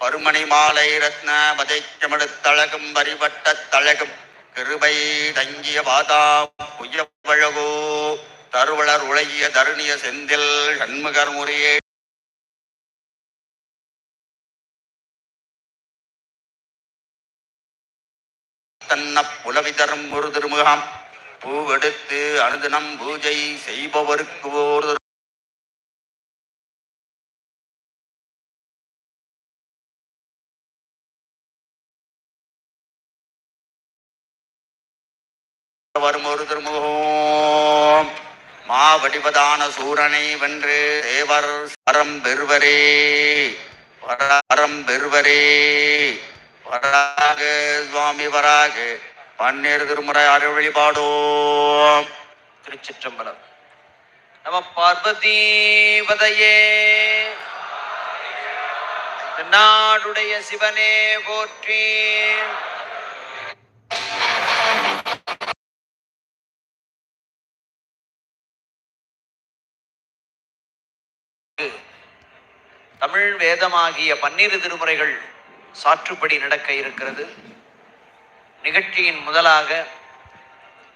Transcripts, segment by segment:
பருமணி மாலை ரத்ன வதைக்கமெடுத்தழகும் வரிவட்ட தழகும் கிருபை தங்கிய பாதா புயவழகோ. தருவளர் உலகிய தருணிய செந்தில் சண்முகர் முறையே. தன்ன புலவி தரும் ஒரு திருமுகம். பூவெடுத்து அனுதினம் பூஜை செய்பவருக்கு ஒரு வடிவதான சூரனை வென்று தேவர் வரம் பெறுவரே. வரம் பெறுவரே. வராக சுவாமி வராக. பன்னீர் திருமுறை அருள் வழிபாடோம். திருச்சிற்றம்பலம். நம பார்வதீபதையே நாடுடைய சிவனே போற்றி. தமிழ் வேதமாகிய பன்னிரு திருமுறைகள் சாற்றுப்படி நடக்க இருக்கிறது. நிகழ்ச்சியின் முதலாக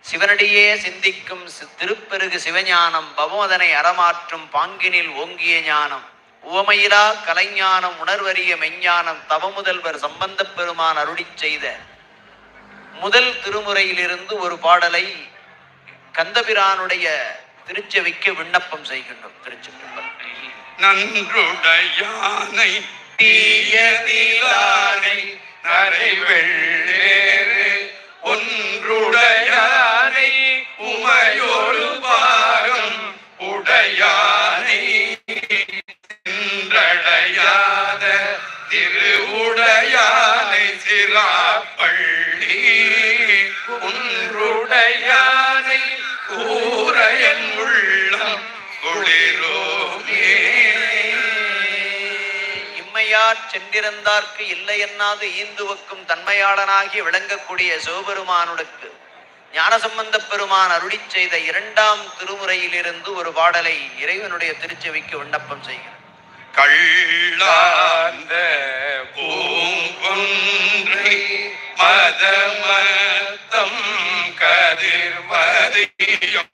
சிவனடியே சிந்திக்கும் சி- திருப்பெருகு சிவஞானம் பவமதனை அறமாற்றும் பாங்கினில் ஓங்கிய ஞானம் உவமையிலா கலைஞானம் உணர்வறிய மெஞ்ஞானம் தவமுதல்வர் சம்பந்தப் பெருமான் அருளிச் செய்த முதல் திருமுறையிலிருந்து ஒரு பாடலை கந்தபிரானுடைய திருச்செவிக்கு விண்ணப்பம் செய்கின்றோம். திருச்சிற்றம்பலம் நன்றுடையானை தீயதிலானை நரைவெள்ளேறு ஒன்றுடையானை உமையொரு பாகம் உடையா சென்றிருந்தார்க்கு இல்லை என்னாது ஈந்துவக்கும் தன்மையாளனாகி விளங்கக்கூடிய சிவபெருமானுக்கு ஞானசம்பந்த பெருமான் அருளிச் செய்த இரண்டாம் திருமுறையிலிருந்து ஒரு பாடலை இறைவனுடைய திருச்செவிக்கு விண்ணப்பம் செய்கிறார். கள்ளாந்த பூங்கொன்றை மதமத்தம் கதிர்மதியம்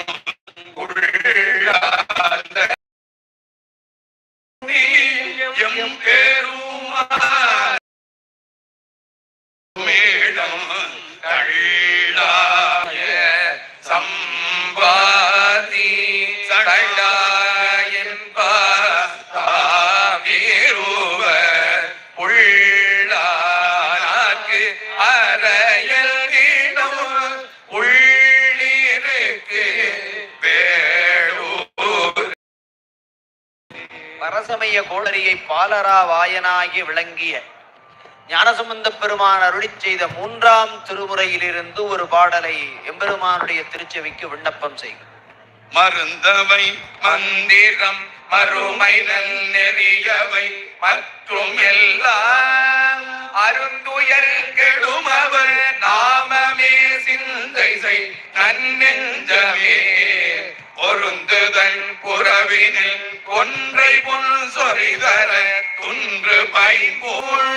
பரசமய கோளரியை பாலரா வாயனாகி விளங்கிய ஞானசம்பந்த பெருமான் அருளிச் செய்த மூன்றாம் திருமுறையிலிருந்து ஒரு பாடலை எம்பெருமானுடைய திருச்செவிக்கு விண்ணப்பம் செய்கிறேன் மருந்தவை மந்திரம் மறுமை நெறியவை மற்றும் எல்லாம் அருந்துயர் கெடுமவர் நாமமே சிந்தை செய் நன்னெஞ்சமே. பொருந்துதல் புறவினில் கொன்றை பொன் சொரிதர குன்று பைம்பூள்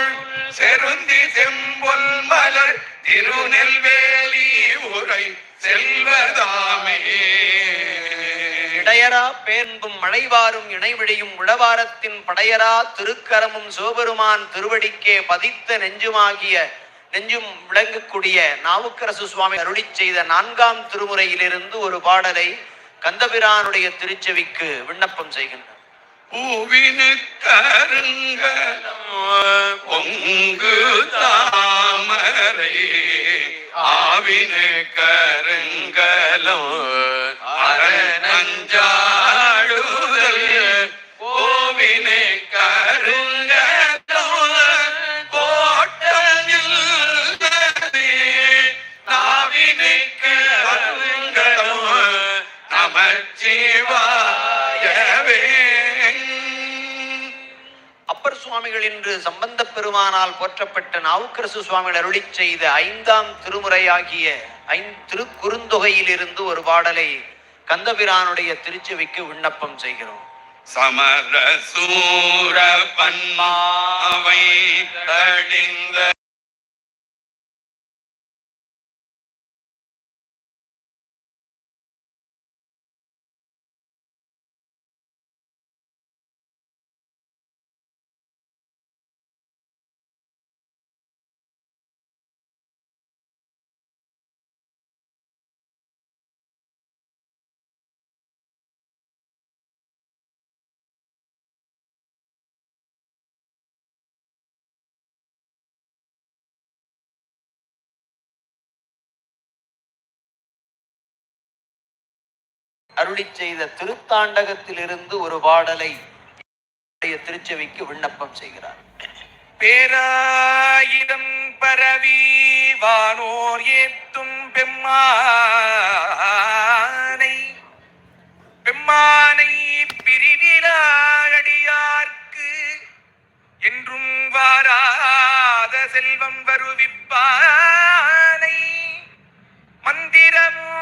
செருந்தி செம்பொல் மலர் திருநெல்வேலி உரை செல்வதாமே. இடையரா பேர்ந்தும் மழைவாரும் இணைவிடையும் உழவாரத்தின் படையரா திருக்கரமும் சிவபெருமான் திருவடிக்கே பதித்த நெஞ்சுமாகிய நெஞ்சும் விளங்கக்கூடிய நாவுக்கரசு சுவாமி அருளிச் செய்த நான்காம் திருமுறையிலிருந்து ஒரு பாடலை கந்தபிரானுடைய திருச்செவிக்கு விண்ணப்பம் செய்கின்றனர். பூவினு கருங்கலம் பொங்கு தாமரை ஆவினு கருங்கலம் அரணஞ்சாடுதல் கோவினை சம்பந்த பெருமானால் போற்றப்பட்ட நாவுக்கரசு சுவாமிகள் அருளி செய்த ஐந்தாம் திருமுறையாகிய ஐந்து திருக்குறுந்தொகையிலிருந்து ஒரு பாடலை கந்தபிரானுடைய திருச்செவிக்கு விண்ணப்பம் செய்கிறோம். சமரசூர பன்மாவை தடிந்த அருளி செய்த திருத்தாண்டகத்திலிருந்து ஒரு பாடலை திருச்செவிக்கு விண்ணப்பம் செய்கிறார். பேராயிரம் பரவி வானோர் ஏத்தும் பெம்மானை பெம்மானை பிரிவிலாடியார்க்கு என்றும் வாராத செல்வம் வருவிப்பானை. மந்திரமும்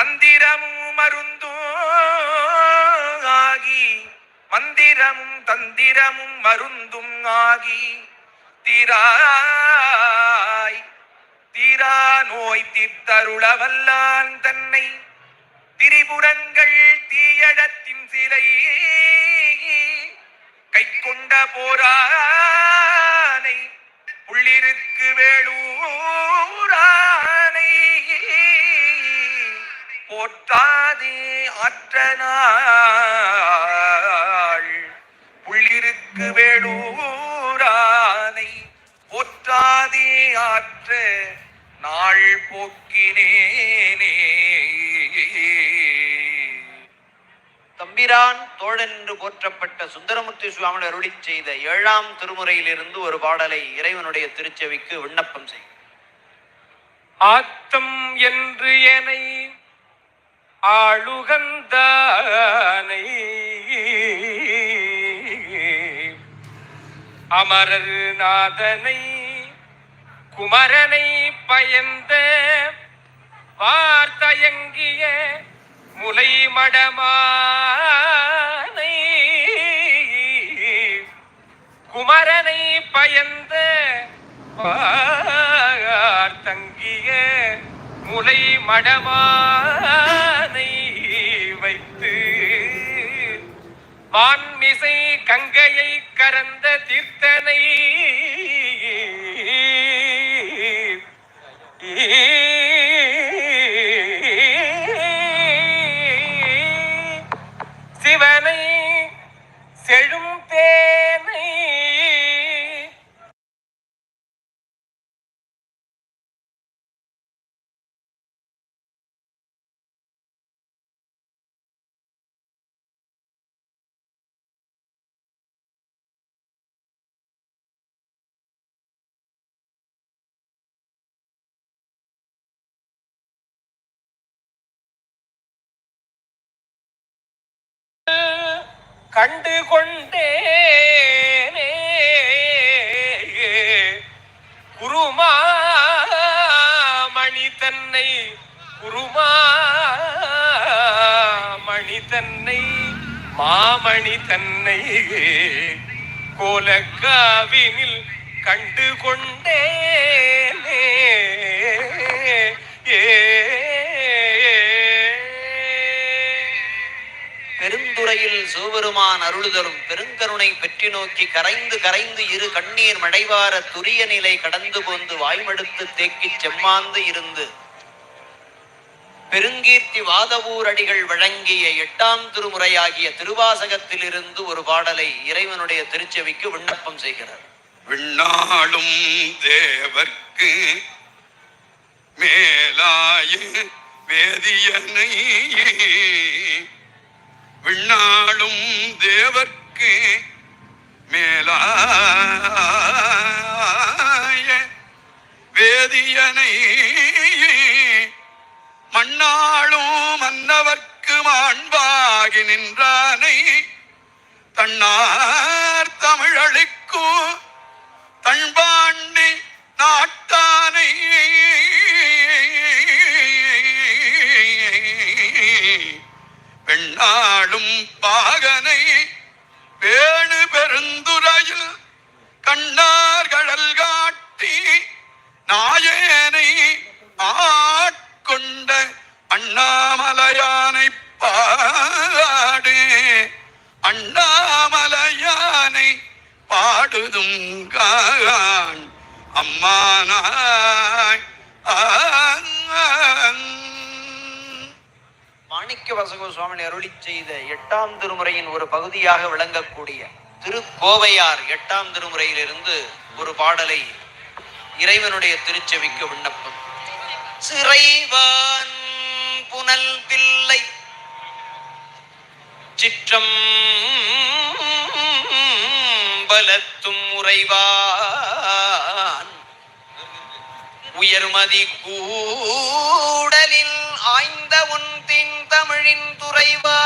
தந்திரமும் மருந்தும் ஆகி மந்திரமும் தந்திரமும் மருந்தும் ஆகி தீராய் தீரா நோய் தீர்த்தருள வல்லான் தன்னை திரிபுரங்கள் தீயடத்தின் சிலை கை கொண்ட போரானை உள்ளிருக்கு வேளூரானை. போற்றாதே ஆற்றனாள் உள்ளிருக்கு வேளூரானை போற்றாதே ஆற்ற நாள் போக்கினேனே. தம்பிரான் தோழன் என்று போற்றப்பட்ட சுந்தரமூர்த்தி சுவாமி அருளிச் செய்த ஏழாம் திருமுறையிலிருந்து ஒரு பாடலை இறைவனுடைய திருச்செவிக்கு விண்ணப்பம் செய்யும் ஆத்தம் என்று என்னை ஆளுகந்தானை அமரர் நாதனை குமரனை பயந்த வார்த்தையங்கிய முலை மடமானை குமரனை பயந்த வார்த்தங்கிய முலை மடமான வான்மிசை கங்கையை கரந்த தீர்த்தனை. கண்டு கொண்டேனே குருமாமணி தன்னை குருமாமணி தன்னை மாமணி தன்னை கோலக்காவினில் கண்டு கொண்டேனே பெருந்துறையில் சிவபெருமான் அருளுதலும் பெருங்கருணை பெற்றி நோக்கி கரைந்து கரைந்து இரு கண்ணீர் மடைவார துரிய நிலை கடந்து போந்து வாய்மடுத்து தேக்கிச் செம்மாந்து இருந்து. பெருங்கீர்த்தி வாதவூர் அடிகள் வழங்கிய எட்டாம் திருமுறையாகிய திருவாசகத்திலிருந்து ஒரு பாடலை இறைவனுடைய திருச்செவிக்கு விண்ணப்பம் செய்கிறார். விண்ணாளும் தேவர்க்கு மேலாய வேதியனை விண்ணாளும் தேவர்க்கு மேலாய வேதியனை மண்ணாளும் மன்னவர்க்கு மாண்பாகி நின்றானை தன்னார் தமிழளிக்கும் தன்பாண்டி நாட்டானை பெண்ணாடும் பாகனை வேணு பெருந்துரையில் கண்ணார் கடல் காட்டி நாயனை ஆட்கொண்ட அண்ணாமலையானை பாடு. அண்ணாமலையானை பாடுதும் கான் அம்மானா மாணிக்க சுவாமி அருளி செய்த எட்டாம் திருமுறையின் ஒரு பகுதியாக விளங்கக்கூடிய திருக்கோவையார் எட்டாம் திருமுறையிலிருந்து ஒரு பாடலை இறைவனுடைய திருச்செவிக்கு விண்ணப்பம். சிறைவான் புனல் பிள்ளை சிற்றம் பலத்தும் உறைவான். உயர்மதி கூடலில் ஆய்ந்த உன் தின் தமிழின் துறைவா?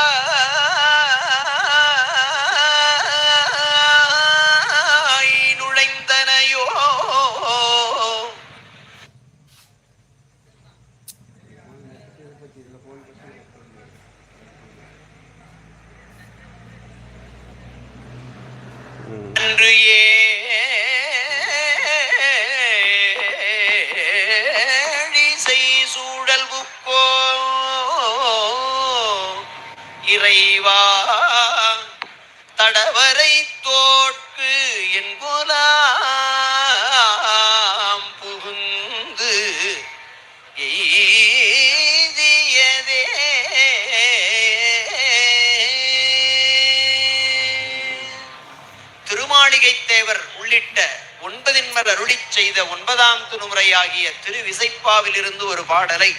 செய்த ஒன்பதாம் திருமுறையாகிய திருவிசைப்பாவிலிருந்து ஒரு பாடலை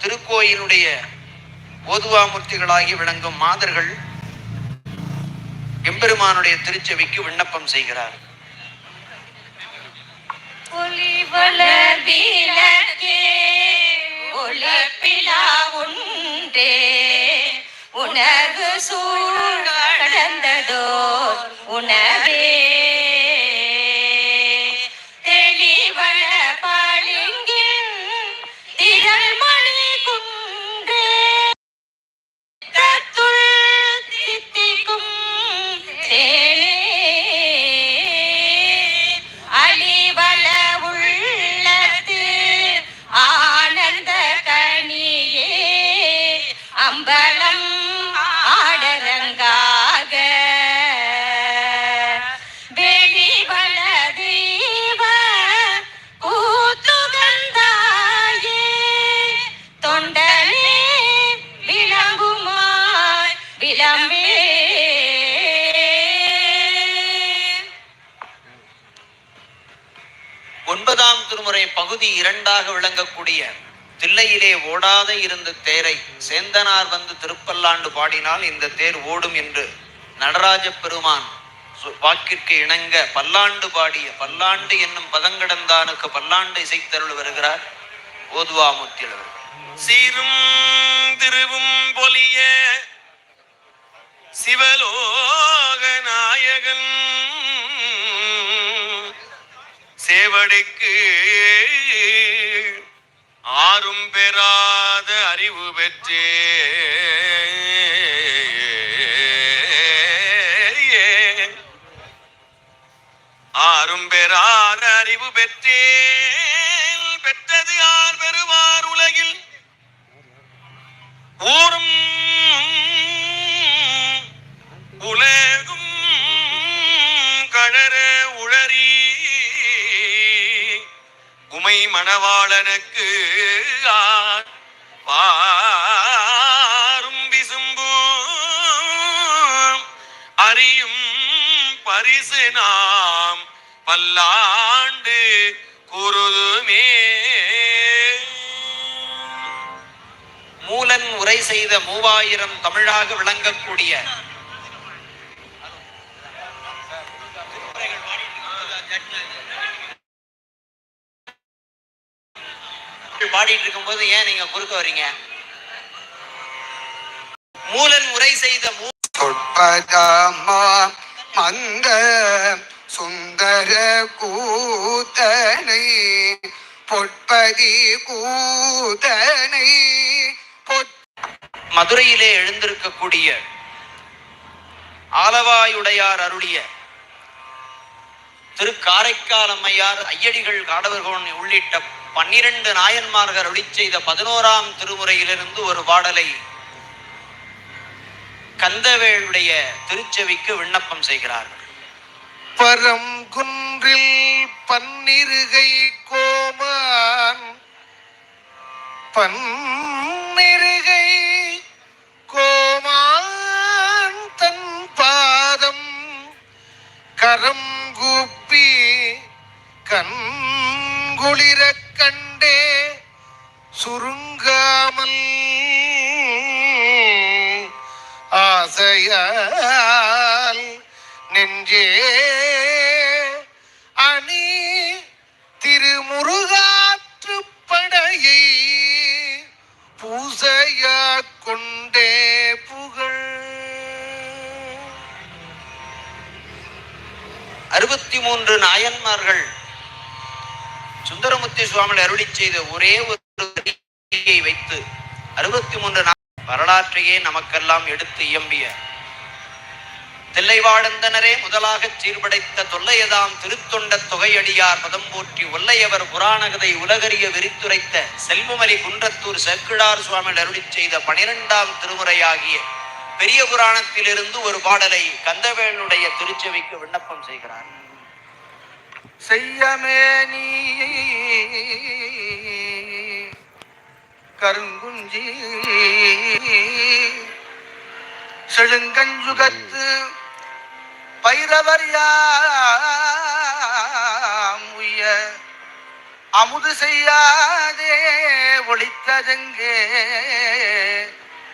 திருக்கோயிலுடைய ஓதுவாமூர்த்திகளாகி விளங்கும் மாதர்கள் எம்பெருமானுடைய திருச்செவிக்கு விண்ணப்பம் செய்கிறார். உணர்வு சூழ் உணர் இரண்டாக விளங்கக்கூடிய தில்லையிலே ஓடாத இருந்த தேரை சேந்தனார் வந்து திருப்பல்லாண்டு பாடினால் இந்த தேர் ஓடும் என்று நடராஜ பெருமான் வாக்கிற்கு இணங்க பல்லாண்டு பாடிய பல்லாண்டு என்னும் பதங்கடந்தானுக்கு பல்லாண்டு இசைத்தருள் வருகிறார் ஓதுவாமுத்தியவர் சீரும் திருவும் பொலிய சிவலோக நாயகன். சேவடைக்கு ஆறும் பெறாத அறிவு பெற்றே. ஆறும் பெறாத அறிவு பெற்றேன். பெற்றது யார் பெறுவார் உலகில்? ஊரும் உலே மணவாளனுக்கு ஆர் பாரும் விசும்பு அறியும் பரிசு நாம் பல்லாண்டு குருதுமே. மூலன் உரை செய்த மூவாயிரம் தமிழாக விளங்கக்கூடிய பாடிட்டு இருக்கும்போது ஏன் நீங்க குறுக்க வர்றீங்க? மூலன் உரை செய்த சொற்பதமா மந்த சுந்தர கூத்தனை பொற்பதி கூத்தனை மதுரையிலே எழுந்திருக்கக்கூடிய ஆலவாயுடையார் அருளிய திரு காரைக்கால் அம்மையார் ஐயடிகள் காடவர்கோன் உள்ளிட்ட பன்னிரண்டு நாயன்மார்கள் அருளி செய்த பதினோராம் திருமுறையிலிருந்து ஒரு பாடலை கந்தவேளுடைய திருச்செவிக்கு விண்ணப்பம் செய்கிறார்கள். பரம் குன்றில் பன்னிருகை கோமான் பன்னிருகை கோமான் தன் பாதம் கரம் கூப்பி கண்குளிரக் சுருங்காமல் ஆசையால் நெஞ்சே அணி திருமுருகாற்று படையை பூசையா கொண்டே புகழ். அறுபத்தி மூன்று நாயன்மார்கள் சுந்தரமுத்தி சுவாமி அருளி செய்த ஒரே ஒரு வைத்து அறுபத்தி மூன்று நா- வரலாற்றையே நமக்கெல்லாம் எடுத்து இயம்பிய தில்லைவாழந்தனரே முதலாக சீர்படைத்த தொல்லையதாம் திருத்தொண்ட தொகையடியார் பதம்போற்றி ஒல்லையவர் புராணகதை உலகறிய விரித்துரைத்த செல்வமலி குன்றத்தூர் செக்கிழார் சுவாமி அருளி செய்த பனிரெண்டாம் திருமுறையாகிய பெரிய புராணத்திலிருந்து ஒரு பாடலை கந்தவேலுடைய திருச்செவிக்கு விண்ணப்பம் செய்கிறார். செய்யமே நீ கருங்குஞ்சி. செழுங்கஞ்சுகத்து பைரவர் யாம் அமுது செய்யாதே ஒளித்ததெங்கே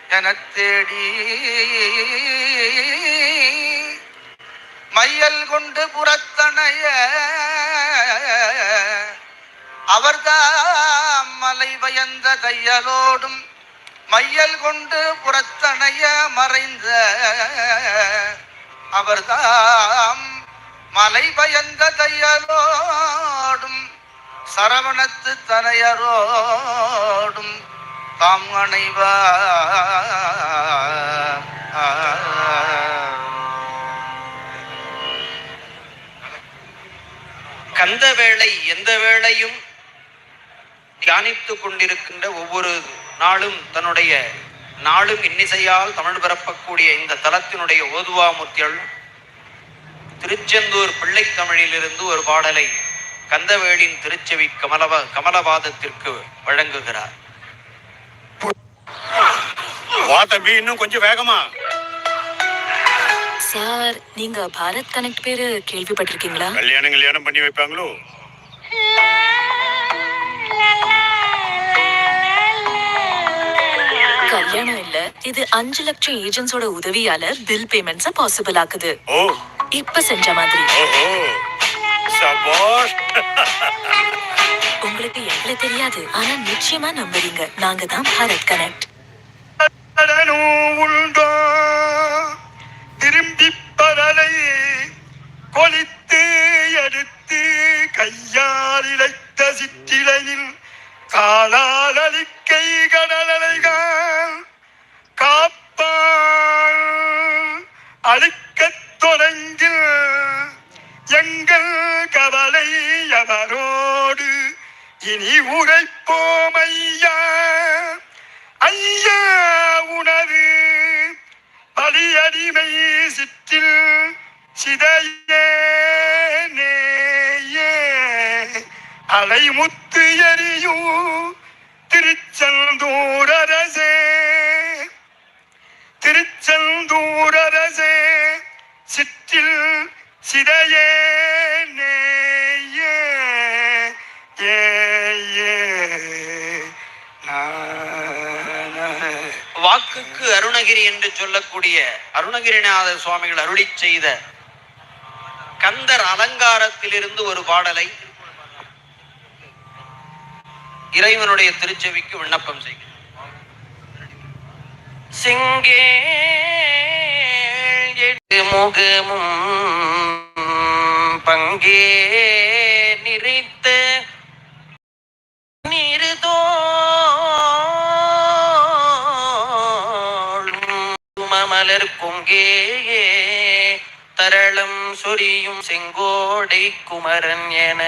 எனத் தேடி. மையல் கொண்டு புறத்தனைய அவர்தான் மலை பயந்த தையலோடும் மையல் கொண்டு புறத்தணைய மறைந்த. அவர்தாம் மலை பயந்த தையலோடும் சரவணத்து தனையரோடும் தாம் அணைவா கந்த வேளை எந்த வேளையும் தியானித்துக் கொண்டிருக்கின்ற ஒவ்வொரு நாளும் தன்னுடைய நாளும் இன்னிசையால் தமிழ் பரப்பக்கூடிய இந்த தலத்தினுடைய ஓதுவாமூர்த்திகள் திருச்செந்தூர் பிள்ளைத் தமிழிலிருந்து ஒரு பாடலை கந்தவேளின் திருச்செவி கமலவ கமலவாதத்திற்கு வழங்குகிறார். இன்னும் கொஞ்சம் வேகமா. சார் நீங்க பாரத் கனெக்ட் பேரு கேள்விப்பட்டிருக்கீங்களா? கல்யாணம் கல்யாணம் பண்ணி வைப்பாங்களோ? கல்யாணம் இல்ல இது அஞ்சு லட்சம் ஏஜென்ட்ஸோட உதவியால பில் பேமெண்ட்ஸ பாசிபிள் ஆக்குது. ஓ. இப்ப செஞ்ச மாதிரி. ஓஹோ. சபாஷ். உங்களுக்கு எங்களை தெரியாது ஆனா நிச்சயமா நம்புவீங்க நாங்க தான் பாரத் கனெக்ட் கடனும் உண்டோ. திரும்பி பரலை கொளித்து எடுத்து கையால் இழைத்த சிற்றிலையில் காலால் அழிக்கை கடலைகள் அழிக்கத் தொடங்கில் எங்கள் கவலை அவரோடு. இனி உரைப்போம் ஐயா. ஐயா உணவு. பலியடிமை சிற்றில் சிதையே அலைமுத்து அருணகிரி என்று சொல்லக்கூடிய அருணகிரிநாத சுவாமிகள் அருளி செய்த கந்தர் அலங்காரத்திலிருந்து ஒரு பாடலை இறைவனுடைய திருச்செவிக்கு விண்ணப்பம் செய்கிறேன். சிங்கே முகமும் பங்கே அங்கேயே தரளம் சொரியும் செங்கோடை குமரன் என.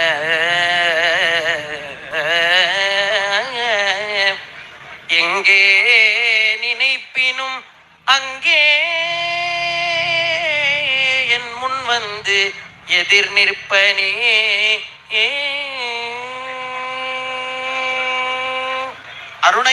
எங்கே நினைப்பினும் அங்கே என் முன் வந்து எதிர் நிற்பனே.